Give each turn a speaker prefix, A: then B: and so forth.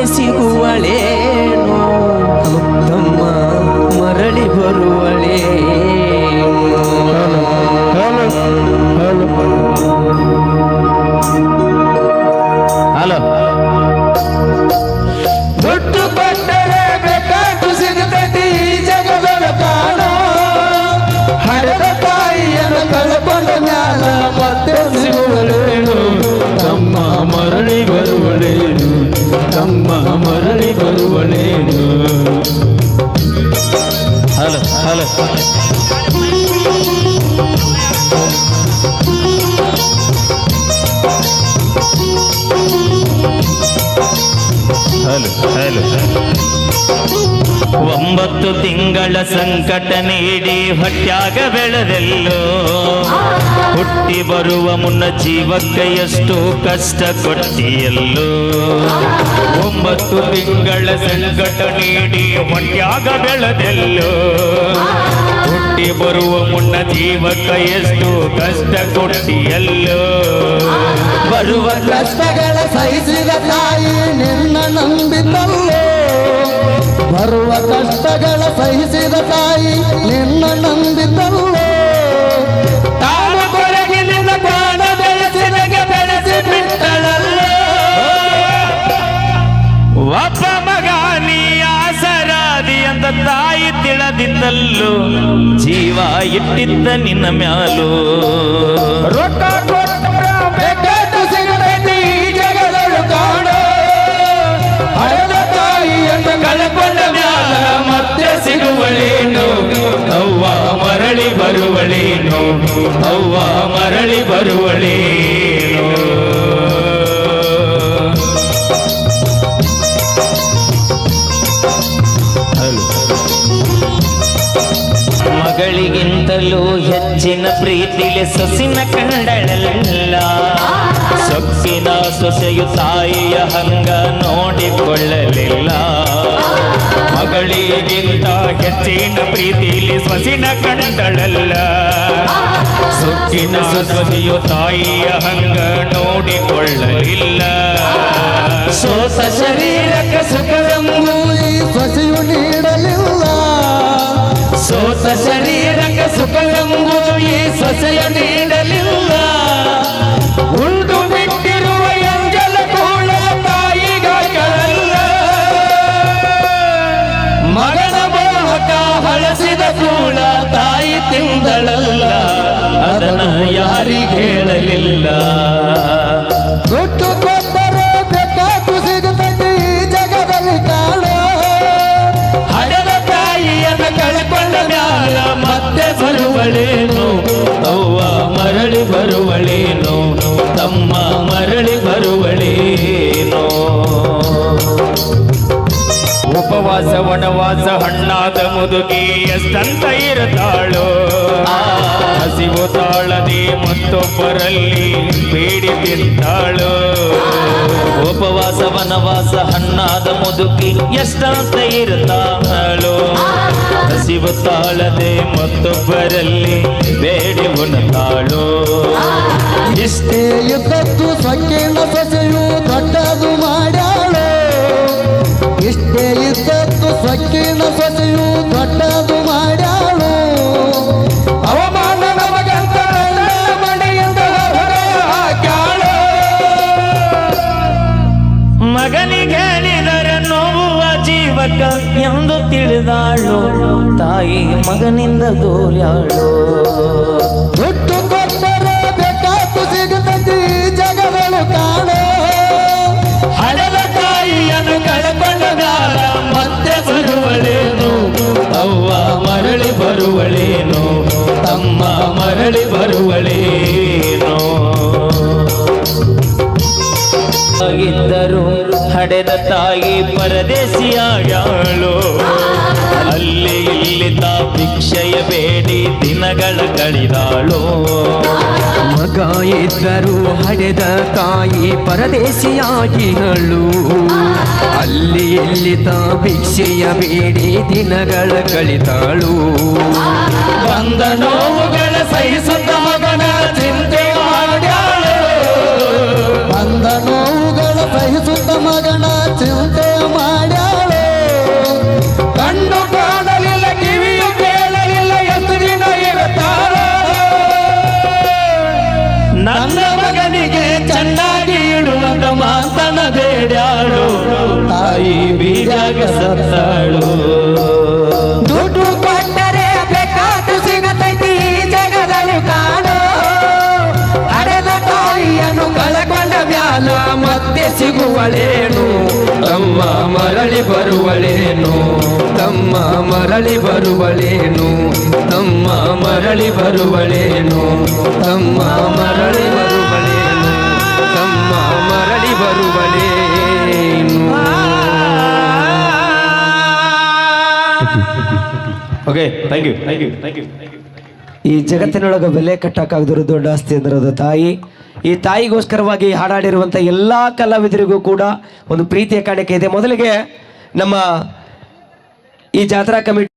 A: ಮತ್ತೆ ಸಿಗುವಳೇನು ಮರಳಿ ಬರುವಳೇನು ಹಲೋ
B: ದುಡ್ಡು ಕೊಟ್ಟರೆ ಬೇಕಾದ್ದು ಸಿಗತೈತಿ ಈ ಜಗದೊಳ ಕಾಣೋ ಹಡೆದ ತಾಯಿಯನ್ನು ಕಳ್ಕೊಂಡ ಮ್ಯಾಲ ಮತ್ತೆ
A: ಮರಳಿ ಬರುವಳೇನು ಹಲೋ ಹಲೋ ಹಲೋ ಹಲೋ ಒಂಬತ್ತು ತಿಂಗಳ ಸಂಕಟ ನೀಡಿ ಹೊಟ್ಯಾಗ ಬೆಳೆದೆಲ್ಲೋ. ಹುಟ್ಟಿ ಬರುವ ಮುನ್ನ ಜೀವಕ್ಕೆ ಎಷ್ಟು ಕಷ್ಟ ಕೊಟ್ಟಿಯಲ್ಲೋ. ಒಂಬತ್ತು ತಿಂಗಳ ಸಂಕಟ ನೀಡಿ ಹೊಟ್ಯಾಗ ಬೆಳೆದೆಲ್ಲೋ. ಹುಟ್ಟಿ ಬರುವ ಮುನ್ನ ಜೀವಕ್ಕೆ ಎಷ್ಟು ಕಷ್ಟ ಕೊಟ್ಟಿಯಲ್ಲೋ. ಬರುವ
B: ಕಷ್ಟಗಳ ಸಹಿಸಿದ ತಾಯಿ ನಿನ್ನ ನಂಬಿತಲ್ಲೋ. ಬರುವ ಕಷ್ಟಗಳ ಸಹಿಸಿದ ತಾಯಿ ನಿನ್ನ ನಂಬಿತಲ್ಲೋ. ತಾನು ಕೊರಗಿನಿಂದ ಪ್ರಾಣ ಬೆಳೆಸಿದಗೆ ಬೆಳೆಸಿ ಬಿಟ್ಟಳಲ್ಲ.
A: ಒಬ್ಬ ಮಗ ನೀ ಆಸರಾದಿ ಅಂತ ತಾಯಿ ತಿಳದಿದ್ದಲ್ಲೋ. ಜೀವ ಇಟ್ಟಿದ್ದ ನಿನ್ನ ಮ್ಯಾಲೋ.
B: ರೊಕ್ಕ
A: ಅವ್ವ ಮರಳಿ ಬರುವಳೇನು? ಮಗಳಿಗಿಂತಲೂ ಹೆಚ್ಚಿನ ಪ್ರೀತಿಲೆ ಸೊಸಿನ ಕಂಡಳಲ್ಲ. ಸೊಕ್ಕಿನ ಸೊಸೆಯು ತಾಯಿಯ ಹಂಗ ನೋಡಿಕೊಳ್ಳಲಿಲ್ಲ. ಮಗಳಿಗಿಂತ ಹೆಚ್ಚಿನ ಪ್ರೀತಿಲಿ ಸೊಸಿನ ಕಂಡಳಲ್ಲ. ಸೊಕ್ಕಿನ ಸೊಸೆಯು ತಾಯಿಯ ಹಂಗ ನೋಡಿಕೊಳ್ಳಲಿಲ್ಲ. ಸೋತ ಶರೀರಕ್ಕೆ ಸುಖವೆಂಬು
B: ಸೊಸೆಯು ನೀಡಲಿಲ್ಲ.
A: ಸೋತ ಶರೀರಕ್ಕೆ ಸುಖವೆಂಬುದು ಈ ಸೊಸೆಯ ನೀಡಲಿಲ್ಲ.
B: ಉಂಟು ಬಿಟ್ಟಿರುವ ಎಂಜಲ ಕೂಡ ತಾಯಿಗಾಗಲ್ಲ ಮಗನ ಬಾಹಕ ಹಳಸಿದ ಕೂಡ ತಾಯಿ ತಿಂದಳಲ್ಲ.
A: ಅದನ್ನ ಯಾರಿಗೆ ಹೇಳಲಿಲ್ಲ.
B: ದುಡ್ಡು ಕೊಟ್ಟರೆ ಬೇಕಾದ್ದು ಸಿಗುತ್ತದೆ ಈ ಜಗದಲ್ಲಿ ಕಾಣೋ ಹಡೆದ ತಾಯಿಯನ್ನು ಕಳ್ಕೊಂಡ ಮ್ಯಾಲ ಮತ್ತೆ
A: ಬರುವಳೇನು? ಅವ್ವ ಮರಳಿ ಬರುವಳೇನು ವನವಾಸ ಹಣ್ಣಾದ ಮುದುಕಿ ಎಷ್ಟಂತ ಇರುತ್ತಾಳೋ ಹಸಿವು ತಾಳದೆ ಮತ್ತೊಬ್ಬರಲ್ಲಿ ಬೇಡಿ ತಿಂತಾಳು. ಉಪವಾಸ ವನವಾಸ ಹಣ್ಣಾದ ಮುದುಕಿ ಎಷ್ಟಂತ ಇರುತ್ತಾಳೋ ಹಸಿವು ತಾಳದೆ ಮತ್ತೊಬ್ಬರಲ್ಲಿ ಬೇಡಿ ಉಣತಾಳು.
B: ಇಷ್ಟೇ ಇದ್ದದ್ದು ಸಂಕೀರ್ಣ ಸೊಸೆಯು
A: ಜೀವಕ ಎಂದು ತಿಳಿದಾಳು ತಾಯಿ ಮಗನಿಂದ ದೂರ್ಯಾಳು.
B: ಹುಟ್ಟು ಕೊಟ್ಟರೆ ಬೇಕಾದ್ದು ಸಿಗುತ್ತದೆ ಈ ಜಗಗಳು ಕಾಣೋ. ಹಳೆದ ತಾಯಿಯನ್ನು ಕಳ್ಕೊಂಡ ಮತ್ತೆ
A: ಬರುವಳೇನು? ಅವ್ವ ಮರಳಿ ಬರುವಳೇನು? ತಮ್ಮ ಮರಳಿ ಬರುವಳೇನು? ತಾಯಿ ಪರದೇಶಿಯಾಗ್ಯಾಳು ಅಲ್ಲಿ ಇಲ್ಲಿ ತಾ ಭಿಕ್ಷೆಯ ಬೇಡಿ ದಿನಗಳ ಕಳಿದಾಳು.
C: ಮಗ ಇದ್ದರು ಹಡೆದ ತಾಯಿ ಪರದೇಶಿಯಾಗಿಗಳು ಅಲ್ಲಿ ಇಲ್ಲಿ ತಾ ಭಿಕ್ಷೆಯ ಬೇಡಿ ದಿನಗಳ ಕಳಿತಾಳು
B: ಬಂದ ನೋವುಗಳ ಸಹಿಸುತ್ತ ಮಗನ ಸತ್ತಳು ಸತ್ತಾಳು. ದುಡ್ಡು ಕೊಟ್ಟರೆ ಬೇಕಾದು ಸಿಗತೈತಿ ಜಗದಲ್ಲಿ
C: ಕಾಣು ಅಡೆದ ತಾಯಿಯನ್ನು ಕಳಕೊಂಡ ಮ್ಯಾಲ ಮತ್ತೆ ಸಿಗುವಳೇನು? ತಮ್ಮ ಮರಳಿ ಬರುವಳೇನು? ತಮ್ಮ ಮರಳಿ ಬರುವಳೇನು? ತಮ್ಮ ಮರಳಿ ಬರುವಳೇನು? ತಮ್ಮ ಮರಳಿ ಬರು
A: okay thank you thank you thank you
D: ಈ ಜಗತ್ತಿನೊಳಗೆ ಬೆಲೆ ಕಟ್ಟಕ್ಕಾಗದಿರೋ ದೊಡ್ಡ ಆಸ್ತಿ ಅಂದ್ರೆ ಅದು ತಾಯಿ. ಈ ತಾಯಿಗೋಸ್ಕರವಾಗಿ ಹಾಡಾಡಿರುವಂಥ ಎಲ್ಲ ಕಲಾವಿದರಿಗೂ ಕೂಡ ಒಂದು ಪ್ರೀತಿಯ ಕಾಣಿಕೆ ಇದೆ. ಮೊದಲಿಗೆ ನಮ್ಮ ಈ ಜಾತ್ರಾ ಕಮಿಟಿ